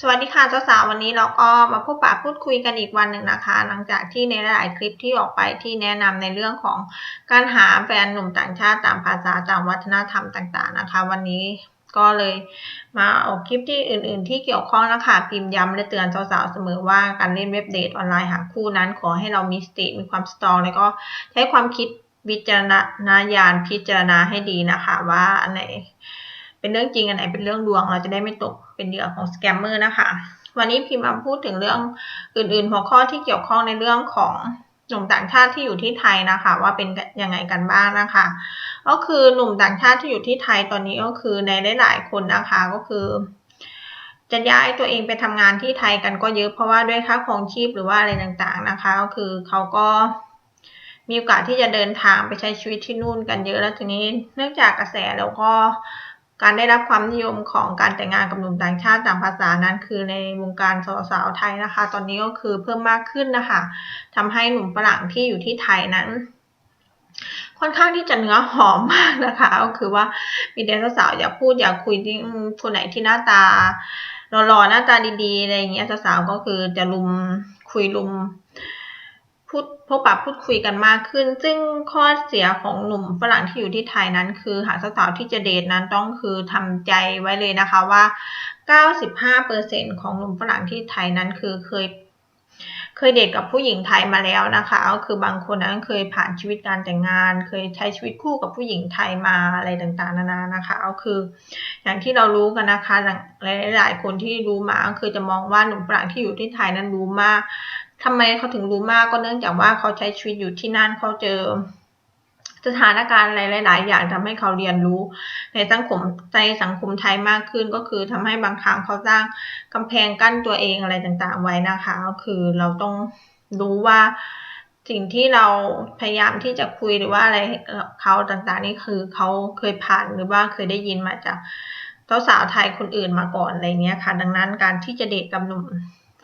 สวัสดีค่ะเจ้าสาววันนี้เราก็มาพบปะพูดคุยกันอีกวันหนึ่งนะคะ หลังจากที่ในหลายคลิปที่ออกไปที่แนะนำในเรื่องของการหาแฟนหนุ่มต่างชาติตามภาษาตามวัฒนธรรมต่างๆนะคะ วันนี้ก็เลยมาออกคลิปที่อื่นๆ ที่เกี่ยวข้องนะคะพิมพ์ย้ำและเตือนสาวๆเสมอว่าการเล่นเว็บเดทออนไลน์หาคู่นั้น ขอให้เรามีสติมีความสตรองแล้วก็ใช้ความคิดวิจารณญาณพิจารณาให้ดีนะคะ ว่าอันไหน เป็นเรื่องจริงอันไหนเป็นเรื่องดวง เราจะได้ไม่ตกเป็นเหยื่อของสแกมเมอร์นะคะ วันนี้พิมพ์มาพูดถึงเรื่องอื่นๆ หัวข้อที่เกี่ยวข้องในเรื่องของหนุ่มต่างชาติที่อยู่ที่ไทยนะคะ ว่าเป็นยังไงกันบ้างนะคะ ก็คือหนุ่มต่างชาติที่อยู่ที่ไทยตอนนี้ก็คือในหลายๆคนนะคะก็คือ จะย้ายตัวเองไปทำงานที่ไทยกันก็เยอะเพราะว่าด้วยค่าครองชีพหรือว่าอะไรต่างๆนะคะ ก็คือเขาก็มีโอกาสที่จะเดินทางไปใช้ชีวิตที่นู่นกันเยอะแล้วทีนี้เนื่องจากกระแสแล้วก็ การได้รับความนิยมของการแต่งงานกับหนุ่มต่างชาติต่ามภาษานั้นคือในวงการสาวๆไทยนะคะ ตอนนี้ก็คือเพิ่มมากขึ้นนะคะทำให้หนุ่มฝรั่งที่อยู่ที่ไทยนั้น ค่อนข้างที่จะเนื้อหอมมากนะคะ ก็คือว่ามีเด็กสาวๆอยากพูดอยากคุยที่คนไหนที่หน้าตาหล่อๆหน้าตาดีๆอะไรอย่างเงี้ยสาวๆก็คือจะลุมคุยลุม พูดพบปะพูดคุยกันมากขึ้น ซึ่งข้อเสียของหนุ่มฝรั่งที่อยู่ที่ไทยนั้น คือหากสาวๆที่จะเดทนั้นต้องคือทำใจไว้เลยนะคะว่า 95%ของหนุ่มฝรั่งที่ไทยนั้นคือเคย เคยเดทกับผู้หญิงไทยมาแล้วนะคะก็คือบางคนนั้นเคยผ่านชีวิตการแต่งงาน เคยใช้ชีวิตคู่กับผู้หญิงไทยมาอะไรต่างๆ นานานะคะก็คือ อย่างที่เรารู้กันนะคะหลายๆคนที่รู้มาก็คือจะมองว่าหนุ่มฝรั่งที่อยู่ที่ไทยนั้นรู้มาก ทำไมเขาถึงรู้มากก็เนื่องจากว่าเขาใช้ชีวิตอยู่ที่นั่นเขาเจอ สถานการณ์หลาย ๆ อย่างทำให้เขาเรียนรู้ ในสังคมในสังคมไทยมากขึ้นก็คือทำให้บางครั้งเขาสร้างกำแพงกั้นตัวเองอะไรต่าง ๆ ไว้นะคะ ก็คือเราต้องรู้ว่าสิ่งที่เราพยายามที่จะคุยหรือว่าอะไรเขาต่างๆ นี่คือเขาเคยผ่านหรือว่าเคยได้ยินมาจากเจ้าสาวไทยคนอื่นมาก่อนอะไรเงี้ยค่ะ ดังนั้นการที่จะเดทกับหนุ่ม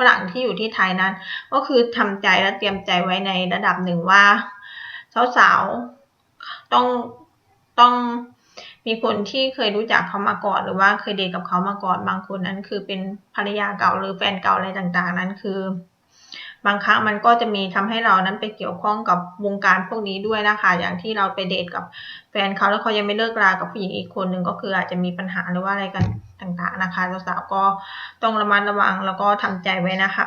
รั่งที่อยู่ที่ไทยนั้น ก็คือทำใจและเตรียมใจไว้ในระดับหนึ่งว่าสาวๆต้องต้องมีคนที่เคยรู้จักเขามาก่อน หรือว่าเคยเดทกับเขามาก่อนบางคนนั้น คือเป็นภรรยาเก่าหรือแฟนเก่าอะไรต่างๆ นั้นคือ บางครั้งมันก็จะมีทำให้เรานั้นไปเกี่ยวข้องกับวงการพวกนี้ด้วยนะคะ อย่างที่เราไปเดทกับแฟนเขาแล้วเขายังไม่เลิกรากับผู้หญิงอีกคนหนึ่งก็คืออาจจะมีปัญหาหรือว่าอะไรกันต่างๆนะคะสาวๆก็ต้องระมัดระวังแล้วก็ทำใจไว้นะคะ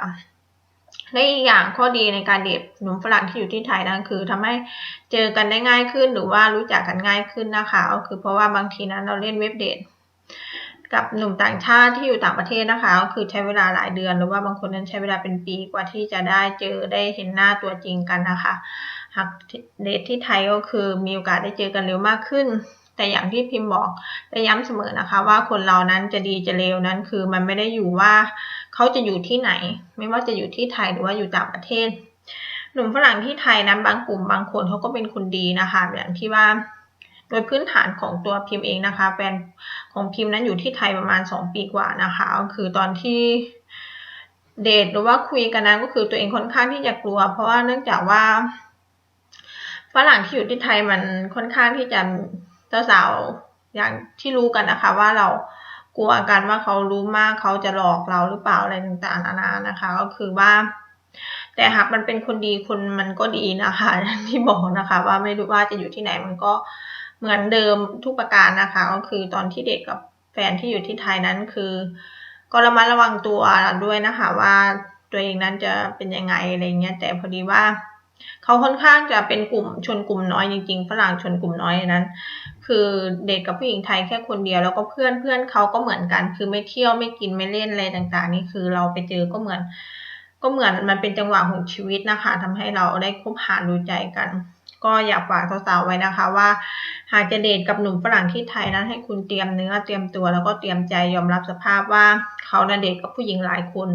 และอีกอย่างข้อดีในการเดทหนุ่มฝรั่งที่อยู่ที่ไทยนั่นคือทำให้เจอกันได้ง่ายขึ้นหรือว่ารู้จักกันง่ายขึ้นนะคะ ก็คือเพราะว่าบางทีนั้นเราเล่นเว็บเดท กับหนุ่มต่างชาติที่อยู่ต่างประเทศนะคะ ก็คือใช้เวลาหลายเดือน หรือว่าบางคนนั้นใช้เวลาเป็นปีกว่าที่จะได้เจอได้เห็นหน้าตัวจริงกันนะคะ หากเดทที่ไทยก็คือมีโอกาสได้เจอกันเร็วมากขึ้น แต่อย่างที่พิมพ์บอกและย้ำเสมอนะคะ ว่าคนเรานั้นจะดีจะเลวนั้นคือมันไม่ได้อยู่ว่าเขาจะอยู่ที่ไหน ไม่ว่าจะอยู่ที่ไทยหรือว่าอยู่ต่างประเทศ หนุ่มฝรั่งที่ไทยนั้นบางกลุ่มบางคนเขาก็เป็นคนดีนะคะอย่างที่ว่าโดยพื้นฐานของตัวพิมพ์เองนะคะ แฟน ของพิมพ์นั้นอยู่ที่ไทยประมาณ 2 ปีกว่านะคะ ก็คือตอนที่เดทหรือว่าคุยกันนั้นก็คือตัวเองค่อนข้างที่จะกลัว เพราะว่าเนื่องจากว่าฝรั่งที่อยู่ที่ไทยมันค่อนข้างที่จะสาวๆอย่างที่รู้กันนะคะ ว่าเรากลัวกันว่าเขารู้มากเขาจะหลอกเราหรือเปล่าอะไรต่างๆนานานะคะ ก็คือว่า แต่หากมันเป็นคนดีคนมันก็ดีนะคะที่บอกนะคะ ว่าไม่รู้ว่าจะอยู่ที่ไหนมันก็ เหมือนเดิมทุกประการนะคะ ก็คือตอนที่เด็กกับแฟนที่อยู่ที่ไทยนั้นคือ ก็ระมัดระวังตัวด้วยนะคะว่าตัวเองนั้นจะเป็นยังไงอะไรเงี้ยแต่พอดีว่าเขาค่อนข้างจะเป็นกลุ่มชนกลุ่มน้อยจริงๆฝรั่งชนกลุ่มน้อยนั้น คือเด็กกับผู้หญิงไทยแค่คนเดียว แล้วก็เพื่อนเพื่อนเขาก็เหมือนกัน คือไม่เที่ยวไม่กินไม่เล่นอะไรต่างๆ นี่คือเราไปเจอก็เหมือน ก็เหมือนมันเป็นจังหวะของชีวิตนะคะทำให้เราได้คบหาดูใจกัน ก็อยากฝากสาวๆไว้นะคะ ว่า หากจะเดทกับหนุ่มฝรั่งที่ไทยนั้นให้คุณเตรียมเนื้อเตรียมตัวแล้วก็เตรียมใจยอมรับสภาพว่าเขานะเดทกับผู้หญิงหลายคน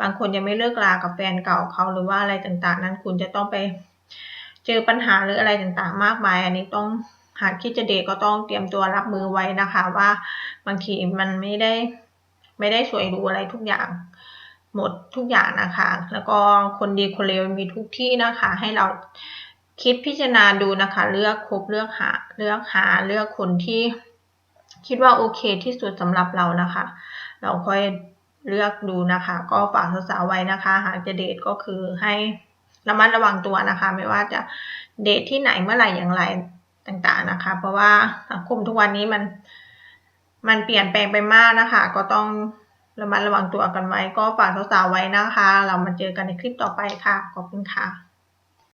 บางคนยังไม่เลิกลากับแฟนเก่าเขาหรือว่าอะไรต่างๆ นั้นคุณจะต้องไป เจอปัญหาหรืออะไรต่างๆ มากมาย อันนี้ต้องหากคิดจะเดทก็ต้องเตรียมตัวรับมือไว้นะคะ ว่าบางทีมันไม่ได้ไม่ได้สวยรู้อะไรทุกอย่างหมดทุกอย่างนะคะ แล้วก็คนดีคนเลวมีทุกที่นะคะ ให้เรา คิดพิจารณาดูนะคะ เลือกคบเลือกหา เลือกหาเลือกคนที่คิดว่าโอเคที่สุดสำหรับเรานะคะ เราค่อยเลือกดูนะคะ ก็ฝากสาวๆไว้นะคะ หากจะเดทก็คือให้ระมัดระวังตัวนะคะ ไม่ว่าจะเดทที่ไหนเมื่อไหร่อย่างไรต่างๆนะคะ เพราะว่าสังคมทุกวันนี้มันมันเปลี่ยนแปลงไปมากนะคะ ก็ต้องระมัดระวังตัวกันไว้ ก็ฝากสาวๆไว้นะคะ เรามาเจอกันในคลิปต่อไปค่ะ ขอบคุณค่ะ